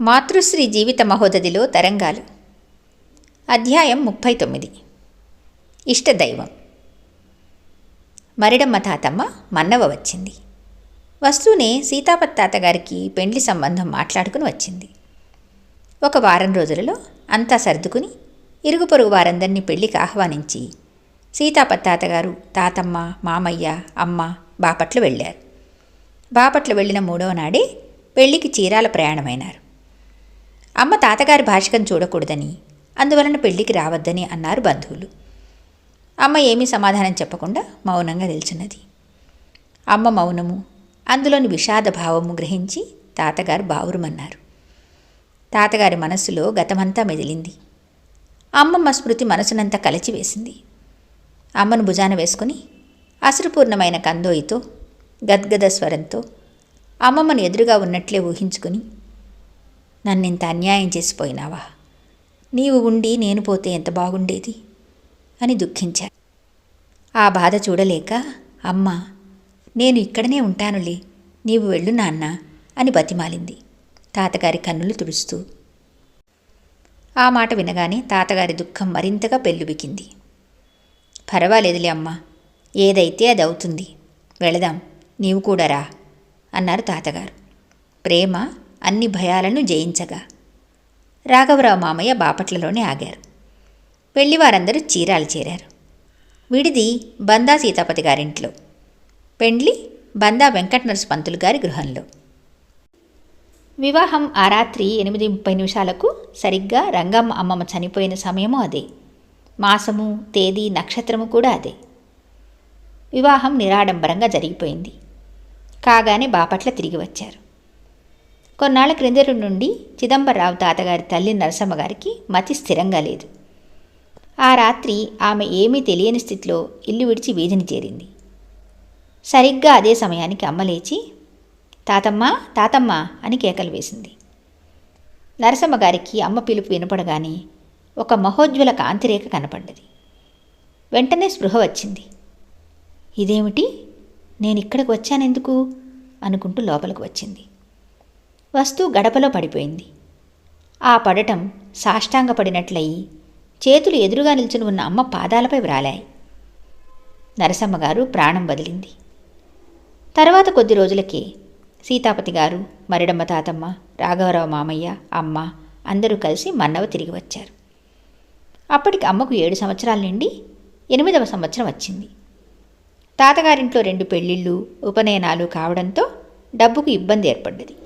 మాతృశ్రీ జీవిత మహోదధిలో తరంగాలు. అధ్యాయం ముప్పై తొమ్మిది. ఇష్టదైవం మరిడమ్మ తాతమ్మ మన్నవ వచ్చింది. వస్తూనే సీతాపత్ తాతగారికి పెండ్లి సంబంధం మాట్లాడుకుని వచ్చింది. ఒక వారం రోజులలో అంతా సర్దుకుని ఇరుగు పొరుగు వారందరినీ పెళ్ళికి ఆహ్వానించి సీతాపత్ తాతగారు తాతమ్మ మామయ్య అమ్మ బాపట్ల వెళ్ళారు. బాపట్ల వెళ్ళిన మూడవ నాడే పెళ్ళికి చీరాల ప్రయాణమైనారు. అమ్మ తాతగారి భాషకం చూడకూడదని అందువలన పెళ్ళికి రావద్దని అన్నారు బంధువులు. అమ్మ ఏమీ సమాధానం చెప్పకుండా మౌనంగా నిల్చున్నది. అమ్మ మౌనము అందులోని విషాద భావము గ్రహించి తాతగారు బావురుమన్నారు. తాతగారి మనస్సులో గతమంతా మెదిలింది. అమ్మమ్మ స్మృతి మనసునంతా కలచివేసింది అమ్మను భుజాన వేసుకుని అశ్రుపూర్ణమైన కందోయితో గద్గద స్వరంతో అమ్మమ్మను ఎదురుగా ఉన్నట్లే ఊహించుకుని నన్నింత అన్యాయం చేసిపోయినావా? నీవు ఉండి నేను పోతే ఎంత బాగుండేది? అని దుఃఖించాను ఆ బాధ చూడలేక అమ్మ నేను ఇక్కడనే ఉంటానులే నీవు వెళ్ళు నాన్న అని బతిమాలింది. తాతగారి కన్నులు తుడుస్తూ. ఆ మాట వినగానే తాతగారి దుఃఖం మరింతగా పెళ్ళుబికింది పర్వాలేదులే అమ్మ ఏదైతే అది అవుతుంది వెళదాం నీవు కూడా రా అన్నారు తాతగారు. ప్రేమ అన్ని భయాలను జయించగా. రాఘవరావు మామయ్య బాపట్లలోనే ఆగారు. పెళ్ళివారందరూ చీరాలు చేరారు. విడిది బందా సీతాపతి గారింట్లో. పెండ్లి బందా వెంకట పంతులు గారి గృహంలో. వివాహం ఆ రాత్రి ఎనిమిది ముప్పై నిమిషాలకు సరిగ్గా రంగమ్మ అమ్మమ్మ చనిపోయిన సమయము అదే. మాసము తేదీ నక్షత్రము కూడా అదే. వివాహం నిరాడంబరంగా జరిగిపోయింది. కాగానే బాపట్ల తిరిగి వచ్చారు. కొన్నాళ్ళ క్రిందటి నుండి చిదంబరరావు తాతగారి తల్లి నరసమ్మ గారికి మతి స్థిరంగా లేదు. ఆ రాత్రి ఆమె ఏమీ తెలియని స్థితిలో ఇల్లు విడిచి వీధిని చేరింది. సరిగ్గా అదే సమయానికి అమ్మ లేచి తాతమ్మ తాతమ్మ అని కేకలు వేసింది. నరసమ్మ గారికి అమ్మ పిలుపు వినపడగానే ఒక మహోజ్వల కాంతిరేఖ కనపడ్డది. వెంటనే స్పృహ వచ్చింది. ఇదేమిటి? నేను ఇక్కడికి వచ్చానెందుకు? అనుకుంటూ లోపలికి వచ్చింది. వస్తూ గడపలో పడిపోయింది. ఆ పడటం సాష్టాంగపడినట్లయి చేతులు ఎదురుగా నిల్చుని ఉన్న అమ్మ పాదాలపై వ్రాలాయి. నరసమ్మ గారు ప్రాణం వదిలింది. తర్వాత కొద్ది రోజులకే సీతాపతి గారు మరిడమ్మ తాతమ్మ రాఘవరావు మామయ్య అమ్మ అందరూ కలిసి మన్నవ తిరిగి వచ్చారు. అప్పటికి అమ్మకు ఏడు సంవత్సరాల నుండి ఎనిమిదవ సంవత్సరం వచ్చింది. తాతగారింట్లో రెండు పెళ్ళిళ్ళు ఉపనయనాలు కావడంతో డబ్బుకు ఇబ్బంది ఏర్పడ్డది.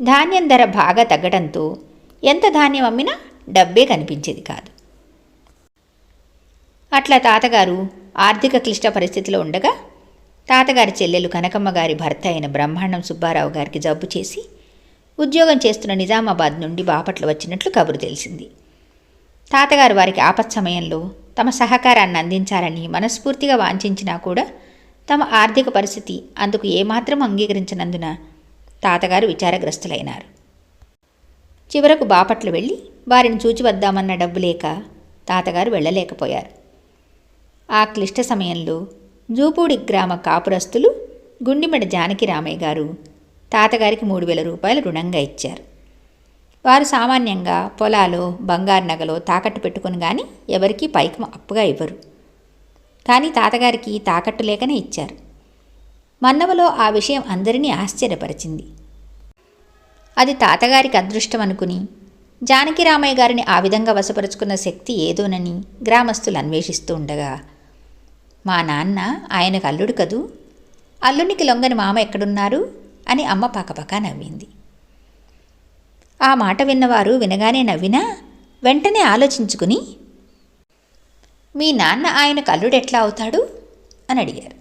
ధాన్యం ధర బాగా తగ్గడంతో ఎంత ధాన్యం అమ్మినా డబ్బే కనిపించేది కాదు. అట్లా తాతగారు ఆర్థిక క్లిష్ట పరిస్థితిలో ఉండగా తాతగారి చెల్లెలు కనకమ్మ గారి భర్త అయిన బ్రహ్మాండం సుబ్బారావు గారికి జబ్బు చేసి ఉద్యోగం చేస్తున్న నిజామాబాద్ నుండి బాపట్ల వచ్చినట్లు కబురు తెలిసింది. తాతగారు వారికి ఆపత్ సమయంలో తమ సహకారాన్ని అందించాలని మనస్ఫూర్తిగా వాంఛించినా కూడా తమ ఆర్థిక పరిస్థితి అందుకు ఏమాత్రం అంగీకరించినందున తాతగారు విచారగ్రస్తులైనారు. చివరకు బాపట్లు వెళ్ళి వారిని చూచి వద్దామన్న డబ్బు లేక తాతగారు వెళ్ళలేకపోయారు. ఆ క్లిష్ట సమయంలో జూపూడి గ్రామ కాపురస్తులు గుండిమెడ జానకి రామయ్య గారు తాతగారికి మూడు వేల రూపాయలు రుణంగా ఇచ్చారు. వారు సామాన్యంగా పొలాలో బంగారు నగలో తాకట్టు పెట్టుకుని కానీ ఎవరికీ పైకి అప్పుగా ఇవ్వరు. కానీ తాతగారికి తాకట్టు లేకనే ఇచ్చారు. మన్నవలో ఆ విషయం అందరినీ ఆశ్చర్యపరిచింది. అది తాతగారికి అదృష్టం అనుకుని జానకి రామయ్య గారిని ఆ విధంగా వశపరుచుకున్న శక్తి ఏదోనని గ్రామస్తులు అన్వేషిస్తూ ఉండగా మా నాన్న ఆయనకు అల్లుడు కదూ? అల్లునికి లొంగని మామ ఎక్కడున్నారు? అని అమ్మ పక్కపక్క నవ్వింది. ఆ మాట విన్నవారు వినగానే నవ్వినా వెంటనే ఆలోచించుకుని మీ నాన్న ఆయనకు అల్లుడు ఎట్లా అవుతాడు? అని అడిగారు.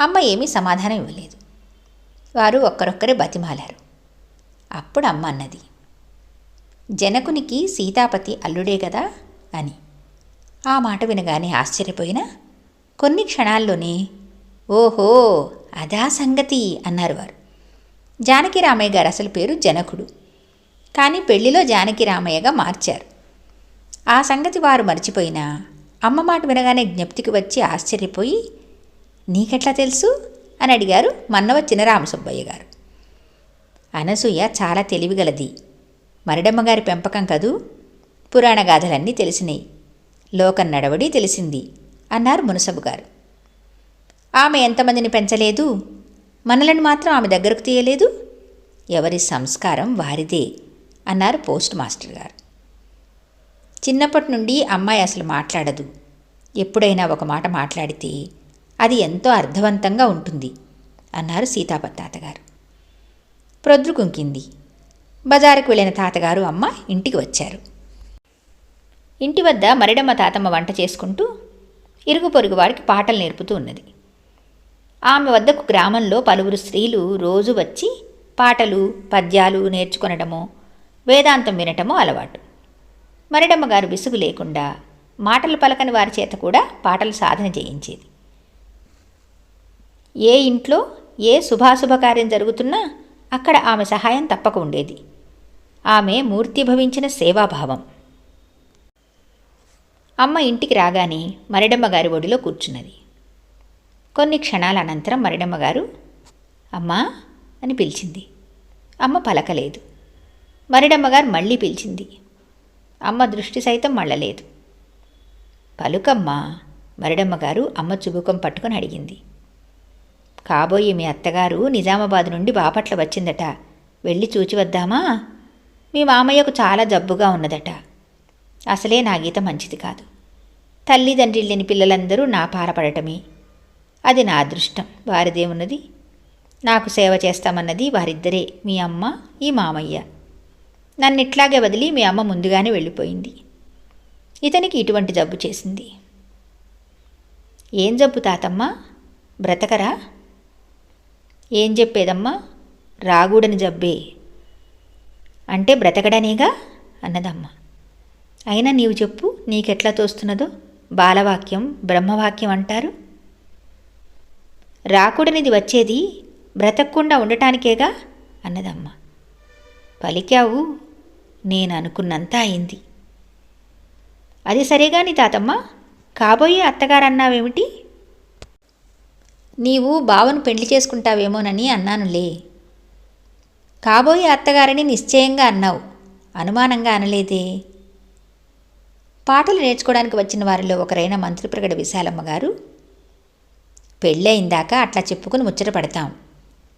అమ్మ ఏమీ సమాధానం ఇవ్వలేదు. వారు ఒక్కరొక్కరే బతిమాలారు. అప్పుడు అమ్మ అన్నది జనకునికి సీతాపతి అల్లుడే కదా అని. ఆ మాట వినగానే ఆశ్చర్యపోయినా కొన్ని క్షణాల్లోనే ఓహో అదా సంగతి అన్నారు వారు. జానకి రామయ్య గారు అసలు పేరు జనకుడు. కానీ పెళ్ళిలో జానకి రామయ్యగా మార్చారు. ఆ సంగతి వారు మర్చిపోయినా అమ్మ మాట వినగానే జ్ఞప్తికి వచ్చి ఆశ్చర్యపోయి నీకెట్లా తెలుసు? అని అడిగారు మన్నవ చినరామసుబ్బయ్య గారు. అనసూయ చాలా తెలివిగలది. మరిడమ్మగారి పెంపకం కదూ? పురాణ గాథలన్నీ తెలిసినాయి. లోకం నడవడి తెలిసింది అన్నారు మునసబు గారు. ఆమె ఎంతమందిని పెంచలేదు? మనలను మాత్రం ఆమె దగ్గరకు తీయలేదు? ఎవరి సంస్కారం వారిదే అన్నారు పోస్ట్ మాస్టర్ గారు. చిన్నప్పటి నుండి అమ్మాయి అసలు మాట్లాడదు. ఎప్పుడైనా ఒక మాట మాట్లాడితే అది ఎంతో అర్థవంతంగా ఉంటుంది అన్నారు సీతాపతి తాతగారు. ప్రొద్దు కుంకింది. బజారుకు వెళ్ళిన తాతగారు అమ్మ ఇంటికి వచ్చారు. ఇంటి వద్ద మరిడమ్మ తాతమ్మ వంట చేసుకుంటూ ఇరుగు పొరుగు వారికి పాటలు నేర్పుతూ ఉన్నది. ఆమె వద్దకు గ్రామంలో పలువురు స్త్రీలు రోజు వచ్చి పాటలు పద్యాలు నేర్చుకొనడమో వేదాంతం వినటమో అలవాటు. మరిడమ్మ గారు విసుగు లేకుండా మాటలు పలకని వారి చేత కూడా పాటలు సాధన చేయించేది. ఏ ఇంట్లో ఏ శుభాశుభకార్యం జరుగుతున్నా అక్కడ ఆమె సహాయం తప్పక ఉండేది. ఆమె మూర్తిభవించిన సేవాభావం. అమ్మ ఇంటికి రాగానే మరిడమ్మ గారి ఒడిలో కూర్చున్నది. కొన్ని క్షణాల అనంతరం మరిడమ్మగారు అమ్మా అని పిలిచింది. అమ్మ పలకలేదు. మరిడమ్మ గారు మళ్ళీ పిలిచింది. అమ్మ దృష్టి సైతం మళ్ళలేదు. పలుకమ్మ మరిడమ్మ గారు అమ్మ చుబుకం పట్టుకొని అడిగింది. కాబోయే మీ అత్తగారు నిజామాబాద్ నుండి బాపట్ల వచ్చిందట. వెళ్ళి చూచి వద్దామా? మీ మామయ్యకు చాలా జబ్బుగా ఉన్నదట. అసలే నా గీత మంచిది కాదు. తల్లిదండ్రి లేని పిల్లలందరూ నా పారపడటమే. అది నా అదృష్టం. వారిదేమున్నది? నాకు సేవ చేస్తామన్నది వారిద్దరే మీ అమ్మ ఈ మామయ్య. నన్ను ఇట్లాగే వదిలి మీ అమ్మ ముందుగానే వెళ్ళిపోయింది. ఇతనికి ఇటువంటి జబ్బు చేసింది. ఏం జబ్బు తాతమ్మ? బ్రతకరా? ఏం చెప్పేదమ్మా? రాగూడని జబ్బే. అంటే బ్రతకడనేగా? అన్నదమ్మ. అయినా నీవు చెప్పు నీకెట్లా తోస్తున్నదో? బాలవాక్యం బ్రహ్మవాక్యం అంటారు. రాకూడనిది వచ్చేది బ్రతకకుండా ఉండటానికేగా? అన్నదమ్మ. పలికావు నేను అనుకున్నంత అయింది. అది సరేగాని తాతమ్మ కాబోయే అత్తగారన్నావేమిటి? నీవు బావను పెళ్ళి చేసుకుంటావేమోనని అన్నానులే. కాబోయే అత్తగారని నిశ్చయంగా అన్నావు అనుమానంగా అనలేదే. పాటలు నేర్చుకోవడానికి వచ్చిన వారిలో ఒకరైన మంత్రిప్రగడ విశాలమ్మ గారు పెళ్ళయిందాక అట్లా చెప్పుకుని ముచ్చట పడతాం.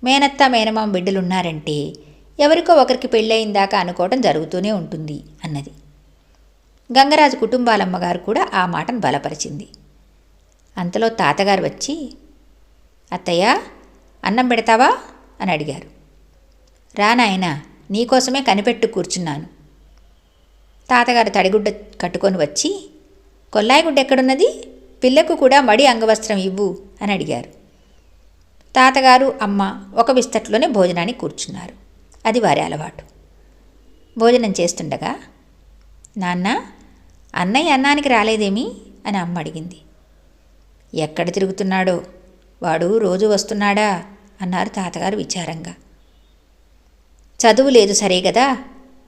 మేనత్త మేనమామ బిడ్డలున్నారంటే ఎవరికో ఒకరికి పెళ్ళయిందాక అనుకోవటం జరుగుతూనే ఉంటుంది అన్నది. గంగరాజు కుటుంబాలమ్మగారు కూడా ఆ మాటను బలపరిచింది. అంతలో తాతగారు వచ్చి అత్తయ్య అన్నం పెడతావా? అని అడిగారు. రా నాయనా నీకోసమే కనిపెట్టు కూర్చున్నాను. తాతగారు తడిగుడ్డ కట్టుకొని వచ్చి కొల్లాయిగుడ్డ ఎక్కడున్నది? పిల్లకు కూడా మడి అంగవస్త్రం ఇవ్వు అని అడిగారు. తాతగారు అమ్మ ఒక విస్తట్లోనే భోజనానికి కూర్చున్నారు. అది వారి అలవాటు. భోజనం చేస్తుండగా నాన్న అన్నయ్య అన్నానికి రాలేదేమి? అని అమ్మ అడిగింది. ఎక్కడ తిరుగుతున్నాడో? వాడు రోజు వస్తున్నాడా? అన్నారు తాతగారు విచారంగా. చదువు లేదు సరే కదా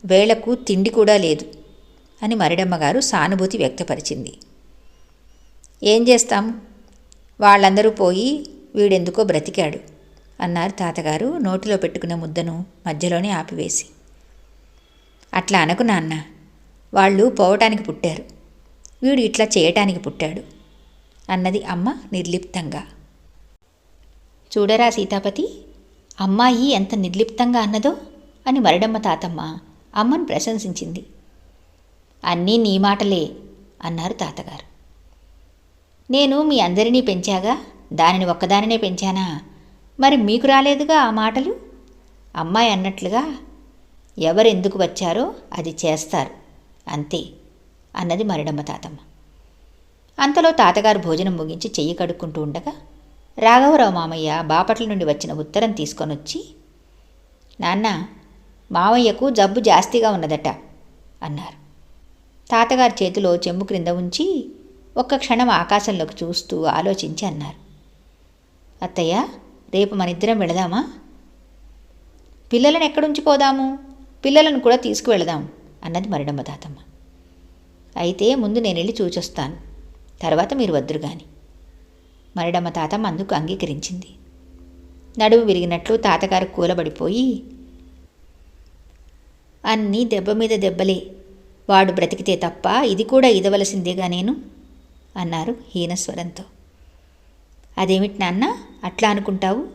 వేళకు తిండి కూడా లేదు అని మరిడమ్మగారు సానుభూతి వ్యక్తపరిచింది. ఏం చేస్తాం? వాళ్ళందరూ పోయి వీడెందుకో బ్రతికాడు అన్నారు తాతగారు నోటిలో పెట్టుకున్న ముద్దను మధ్యలోనే ఆపివేసి. అట్లా అనకు నాన్న. వాళ్ళు పోవటానికి పుట్టారు. వీడు ఇట్లా చేయటానికి పుట్టాడు అన్నది అమ్మ నిర్లిప్తంగా. చూడరా సీతాపతి? అమ్మాయి ఎంత నిర్లిప్తంగా అన్నదో అని మరడమ్మ తాతమ్మ అమ్మను ప్రశంసించింది. అన్నీ నీ మాటలే అన్నారు తాతగారు. నేను మీ అందరినీ పెంచాగా? దానిని ఒక్కదానినే పెంచానా? మరి మీకు రాలేదుగా ఆ మాటలు? అమ్మాయి అన్నట్లుగా ఎవరెందుకు వచ్చారో అది చేస్తారు అంతే అన్నది మరిడమ్మ తాతమ్మ. అంతలో తాతగారు భోజనం ముగించి చెయ్యి కడుక్కుంటూ ఉండగా రాఘవరావు మామయ్య బాపట్ల నుండి వచ్చిన ఉత్తరం తీసుకొనొచ్చి నాన్న మామయ్యకు జబ్బు జాస్తిగా ఉన్నదట అన్నారు. తాతగారి చేతిలో చెంబు క్రింద ఉంచి ఒక్క క్షణం ఆకాశంలోకి చూస్తూ ఆలోచించి అన్నారు. అత్తయ్య రేపు మన ఇద్దరం వెళదామా? పిల్లలను ఎక్కడుంచిపోదాము? పిల్లలను కూడా తీసుకువెళదాం అన్నది మరిడమ్మ తాతమ్మ. అయితే ముందు నేను వెళ్ళి చూచొస్తాను. తర్వాత మీరు వద్దురు కానీ మరడమ్మ తాత మందుకు అంగీకరించింది. నడువు విరిగినట్లు తాతగారు కూలబడిపోయి అన్నీ దెబ్బ మీద దెబ్బలే. వాడు బ్రతికితే తప్ప ఇది కూడా ఇదవలసిందేగా నేను? అన్నారు హీనస్వరంతో అదేమిటి నాన్న అట్లా అనుకుంటావు?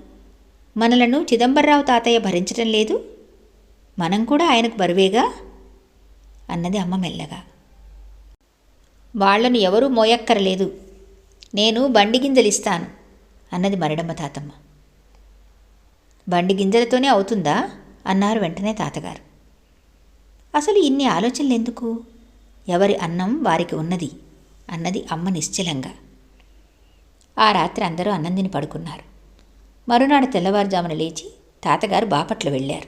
మనలను చిదంబరరావు తాతయ్య భరించడం లేదు? మనం కూడా ఆయనకు బరువేగా? అన్నది అమ్మ మెల్లగా. వాళ్ళను ఎవరూ మోయక్కరలేదు. నేను బండి గింజలు ఇస్తాను అన్నది మరడమ్మ తాతమ్మ. బండి గింజలతోనే అవుతుందా? అన్నారు వెంటనే తాతగారు. అసలు ఇన్ని ఆలోచనలు ఎందుకు? ఎవరి అన్నం వారికి ఉన్నది అన్నది అమ్మ నిశ్చలంగా. ఆ రాత్రి అందరూ అన్నందిని పడుకున్నారు. మరునాడు తెల్లవారుజామున లేచి తాతగారు బాపట్ల వెళ్ళారు.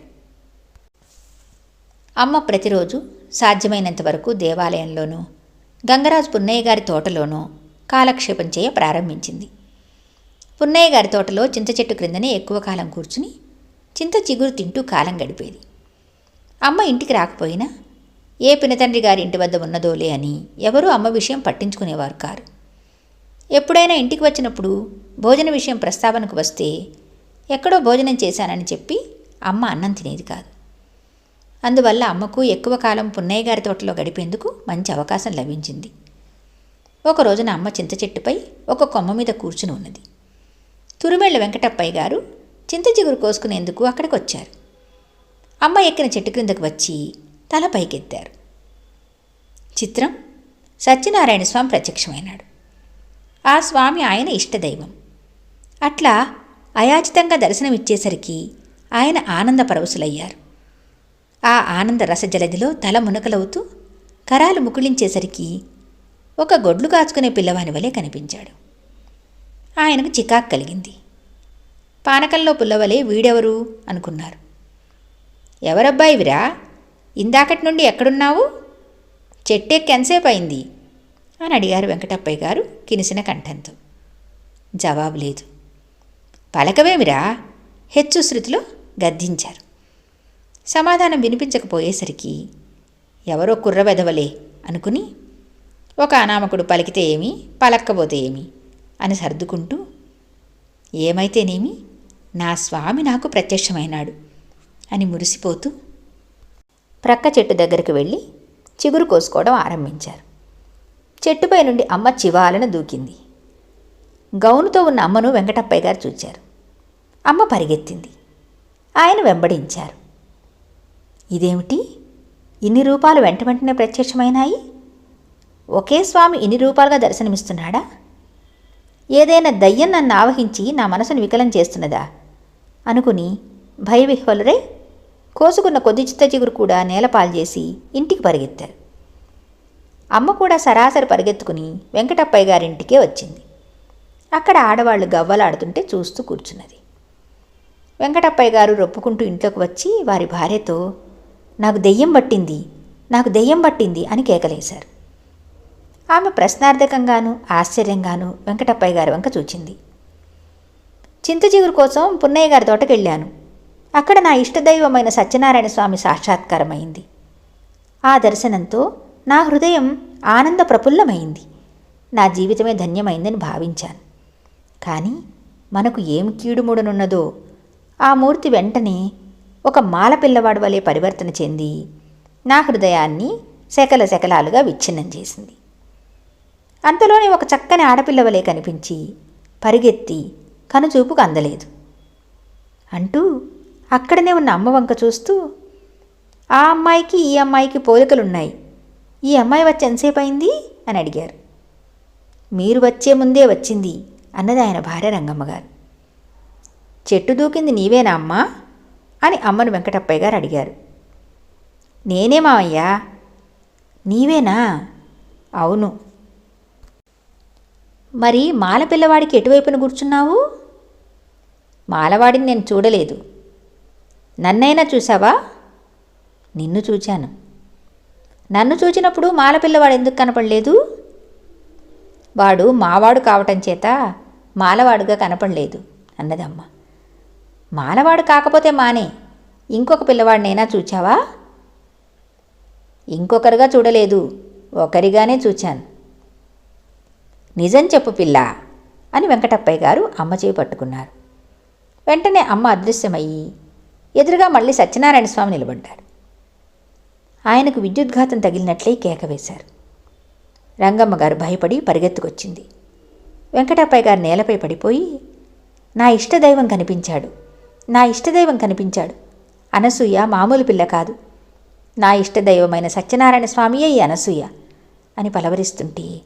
అమ్మ ప్రతిరోజు సాధ్యమైనంత వరకు దేవాలయంలోనూ గంగరాజు పున్నయ్య గారి తోటలోనూ కాలక్షేపం చేయ ప్రారంభించింది. పున్నయ్య గారి తోటలో చింత చెట్టు క్రిందనే ఎక్కువ కాలం కూర్చుని చింత చిగురు తింటూ కాలం గడిపేది. అమ్మ ఇంటికి రాకపోయినా ఏ పినతండ్రి గారి ఇంటి వద్ద ఉన్నదోలే అని ఎవరూ అమ్మ విషయం పట్టించుకునేవారు కారు. ఎప్పుడైనా ఇంటికి వచ్చినప్పుడు భోజన విషయం ప్రస్తావనకు వస్తే ఎక్కడో భోజనం చేశానని చెప్పి అమ్మ అన్నం తినేది కాదు. అందువల్ల అమ్మకు ఎక్కువ కాలం పున్నయ్య గారి తోటలో గడిపేందుకు మంచి అవకాశం లభించింది. ఒక రోజున అమ్మ చింత చెట్టుపై ఒక కొమ్మ మీద కూర్చుని ఉన్నది. తురుమేళ్ళ వెంకటప్పయ్య గారు చింత చిగురు కోసుకునేందుకు అక్కడికి వచ్చారు అమ్మ ఎక్కిన చెట్టు క్రిందకు వచ్చి తల పైకెత్తారు. చిత్రం సత్యనారాయణ స్వామి ప్రత్యక్షమైనాడు. ఆ స్వామి ఆయన ఇష్టదైవం. అట్లా అయాచితంగా దర్శనమిచ్చేసరికి ఆయన ఆనంద పరవశులయ్యారు. ఆ ఆనంద రసజలదిలో తల మునకలవుతూ కరాలు ముకుళించేసరికి ఒక గొడ్లు కాచుకునే పిల్లవాని వలె కనిపించాడు. ఆయనకు చికాక్ కలిగింది. పానకంలో పుల్లవలే వీడెవరు? అనుకున్నారు. ఎవరబ్బాయివిరా ఇందాకటి నుండి ఎక్కడున్నావు? చెట్టెక్కెంతసేపు అయింది అని అడిగారు వెంకటప్పయ్య గారు కినిసిన కంఠంతో. జవాబు లేదు. పలకవేమిరా హెచ్చు శృతిలో గద్దించారు. సమాధానం వినిపించకపోయేసరికి ఎవరో కుర్రవెదవలే అనుకుని ఒక అనామకుడు పలికితే ఏమి? పలక్కపోతే ఏమి? అని సర్దుకుంటూ ఏమైతేనేమి నా స్వామి నాకు ప్రత్యక్షమైనాడు అని మురిసిపోతూ ప్రక్క చెట్టు దగ్గరికి వెళ్ళి చిగురు కోసుకోవడం ఆరంభించారు. చెట్టుపై నుండి అమ్మ చివాలను దూకింది. గౌనుతో ఉన్న అమ్మను వెంకటప్పయ్య గారు చూచారు. అమ్మ పరిగెత్తింది. ఆయన వెంబడించారు. ఇదేమిటి? ఇన్ని రూపాలు వెంట వెంటనే ప్రత్యక్షమైనాయి? ఒకే స్వామి ఇన్ని రూపాలుగా దర్శనమిస్తున్నాడా? ఏదైనా దయ్యం నన్ను ఆవహించి నా మనసును వికలం చేస్తున్నదా? అనుకుని భయవిహ్వలురై కోసుకున్న కొద్ది చిత్త చిగురు కూడా నేలపాలు చేసి ఇంటికి పరిగెత్తారు. అమ్మ కూడా సరాసరి పరిగెత్తుకుని వెంకటప్పయ్య గారింటికే వచ్చింది. అక్కడ ఆడవాళ్ళు గవ్వలాడుతుంటే చూస్తూ కూర్చున్నది. వెంకటప్పయ్య గారు రొప్పుకుంటూ ఇంట్లోకి వచ్చి వారి భార్యతో నాకు దెయ్యం పట్టింది నాకు దెయ్యం పట్టింది అని కేకలేశారు. ఆమె ప్రశ్నార్థకంగాను ఆశ్చర్యంగాను వెంకటప్పయ్య గారి వంక చూచింది. చింతచిగురు కోసం పున్నయ్య గారి తోటకెళ్ళాను. అక్కడ నా ఇష్టదైవమైన సత్యనారాయణ స్వామి సాక్షాత్కారమైంది. ఆ దర్శనంతో నా హృదయం ఆనంద ప్రఫుల్లమైంది. నా జీవితమే ధన్యమైందని భావించాను. కానీ మనకు ఏం కీడుముడనున్నదో ఆ మూర్తి వెంటనే ఒక మాల పిల్లవాడు వలె పరివర్తన చెంది నా హృదయాన్ని శకల శకలాలుగా విచ్ఛిన్నం చేసింది. అంతలోనే ఒక చక్కని ఆడపిల్లవలే కనిపించి పరిగెత్తి కనుచూపుకు అందలేదు. అంటూ అక్కడనే ఉన్న అమ్మ వంక చూస్తూ ఆ అమ్మాయికి ఈ అమ్మాయికి పోలికలున్నాయి. ఈ అమ్మాయి వచ్చి ఎంతసేపు అయింది? అని అడిగారు. మీరు వచ్చే ముందే వచ్చింది అన్నది ఆయన భార్య రంగమ్మగారు చెట్టు దూకింది నీవేనా అమ్మా? అని అమ్మను వెంకటప్పయ్య గారు అడిగారు. నేనే మావయ్యా. నీవేనా? అవును. మరి మాల పిల్లవాడికి ఎటువైపున కూర్చున్నావు? మాలవాడిని నేను చూడలేదు. నన్నైనా చూసావా నిన్ను చూచాను. నన్ను చూచినప్పుడు మాల పిల్లవాడు ఎందుకు కనపడలేదు? వాడు మావాడు కావటం చేత మాలవాడుగా కనపడలేదు అన్నదమ్మ. మాలవాడు కాకపోతే మానే ఇంకొక పిల్లవాడినైనా చూచావా? ఇంకొకరుగా చూడలేదు ఒకరిగానే చూచాను. నిజం చెప్పు పిల్ల అని వెంకటప్పయ్య గారు అమ్మ చేయి పట్టుకున్నారు. వెంటనే అమ్మ అదృశ్యమయ్యి ఎదురుగా మళ్ళీ సత్యనారాయణ స్వామి నిలబడ్డారు. ఆయనకు విద్యుద్ఘాతం తగిలినట్లే కేక వేశారు. రంగమ్మ గారు భయపడి పరిగెత్తుకొచ్చింది. వెంకటప్పయ్య గారు నేలపై పడిపోయి నా ఇష్టదైవం కనిపించాడు నా ఇష్టదైవం కనిపించాడు. అనసూయ మామూలు పిల్ల కాదు. నా ఇష్టదైవమైన సత్యనారాయణ స్వామియే ఈ అనసూయ అని పలవరిస్తుంటే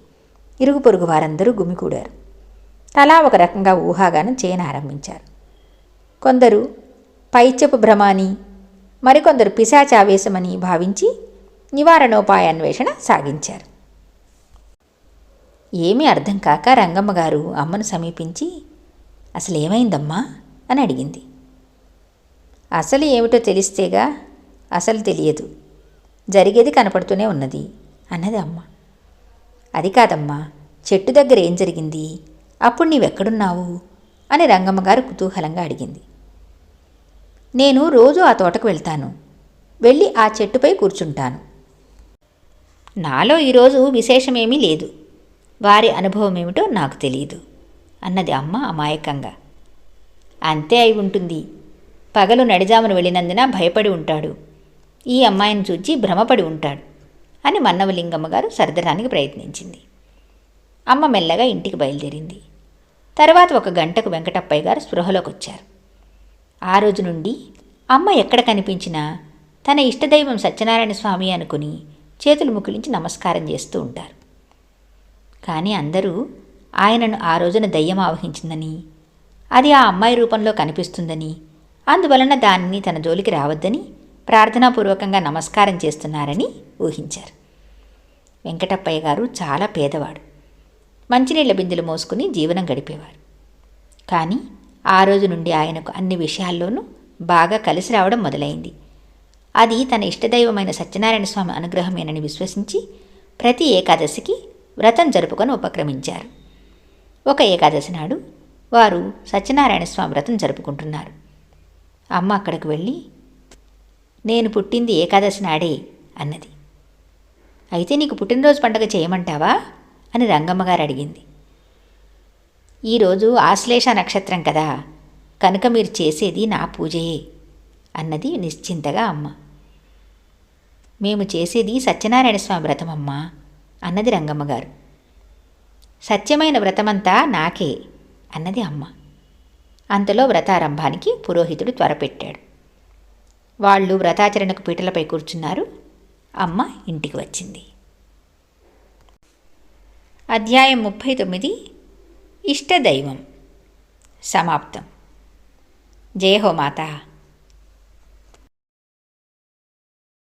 ఇరుగు పొరుగు వారందరూ గుమికూడారు తలా ఒక రకంగా ఊహాగానం చేయనారంభించారు కొందరు పైచెపు భ్రమాని మరికొందరు పిశాచావేశమని భావించి నివారణోపాయ అన్వేషణ సాగించారు. ఏమీ అర్థం కాక రంగమ్మ గారు అమ్మను సమీపించి అసలు ఏమైందమ్మా అని అడిగింది. అసలు ఏమిటో తెలిస్తేగా అసలు తెలియదు. జరిగేది కనపడుతూనే ఉన్నది అన్నది అమ్మ. అది కాదమ్మా చెట్టు దగ్గర ఏం జరిగింది? అప్పుడు నీవెక్కడున్నావు? అని రంగమ్మ గారు కుతూహలంగా అడిగింది. నేను రోజు ఆ తోటకు వెళ్తాను. వెళ్ళి ఆ చెట్టుపై కూర్చుంటాను. నాలో ఈరోజు విశేషమేమీ లేదు. వారి అనుభవం ఏమిటో నాకు తెలియదు అన్నది అమ్మ అమాయకంగా. అంతే అయి ఉంటుంది. పగలు నడిజామును వెళ్ళినందున భయపడి ఉంటాడు. ఈ అమ్మాయిని చూచి భ్రమపడి ఉంటాడు. అని మన్నవలింగమ్మ గారు సర్దడానికి ప్రయత్నించింది. అమ్మ మెల్లగా ఇంటికి బయలుదేరింది. తర్వాత ఒక గంటకు వెంకటప్పయ్య గారు స్పృహలోకి వచ్చారు ఆ రోజు నుండి అమ్మ ఎక్కడ కనిపించినా తన ఇష్టదైవం సత్యనారాయణ స్వామి అనుకుని చేతులు ముకులించి నమస్కారం చేస్తూ ఉంటారు. కానీ అందరూ ఆయనను ఆ రోజున దయ్యం ఆవహించిందని అది ఆ అమ్మాయి రూపంలో కనిపిస్తుందని అందువలన దానిని తన జోలికి రావద్దని ప్రార్థనాపూర్వకంగా నమస్కారం చేస్తున్నారని ఊహించారు. వెంకటప్పయ్య గారు చాలా పేదవాడు. మంచినీళ్ళ బిందెలు మోసుకుని జీవనం గడిపేవారు. కానీ ఆ రోజు నుండి ఆయనకు అన్ని విషయాల్లోనూ బాగా కలిసి రావడం మొదలైంది. అది తన ఇష్టదైవమైన సత్యనారాయణ స్వామి అనుగ్రహమేనని విశ్వసించి ప్రతి ఏకాదశికి వ్రతం జరుపుకొని ఉపక్రమించారు. ఒక ఏకాదశి నాడు వారు సత్యనారాయణ స్వామి వ్రతం జరుపుకుంటున్నారు. అమ్మ అక్కడికి వెళ్ళి నేను పుట్టింది ఏకాదశి నాడే అన్నది. అయితే నీకు పుట్టినరోజు పండగ చేయమంటావా? అని రంగమ్మగారు అడిగింది. ఈరోజు ఆశ్లేష నక్షత్రం కదా కనుక మీరు చేసేది నా పూజయే అన్నది నిశ్చింతగా అమ్మ. మేము చేసేది సత్యనారాయణ స్వామి వ్రతమమ్మ అన్నది రంగమ్మగారు సత్యమైన వ్రతమంతా నాకే అన్నది అమ్మ. అంతలో వ్రతారంభానికి పురోహితుడు త్వరపెట్టాడు. వాళ్ళు వ్రతాచరణకు పీటలపై కూర్చున్నారు. అమ్మ ఇంటికి వచ్చింది. అధ్యాయం ముప్పై తొమ్మిది. ఇష్టదైవం. సమాప్తం. జయ హో మాతా.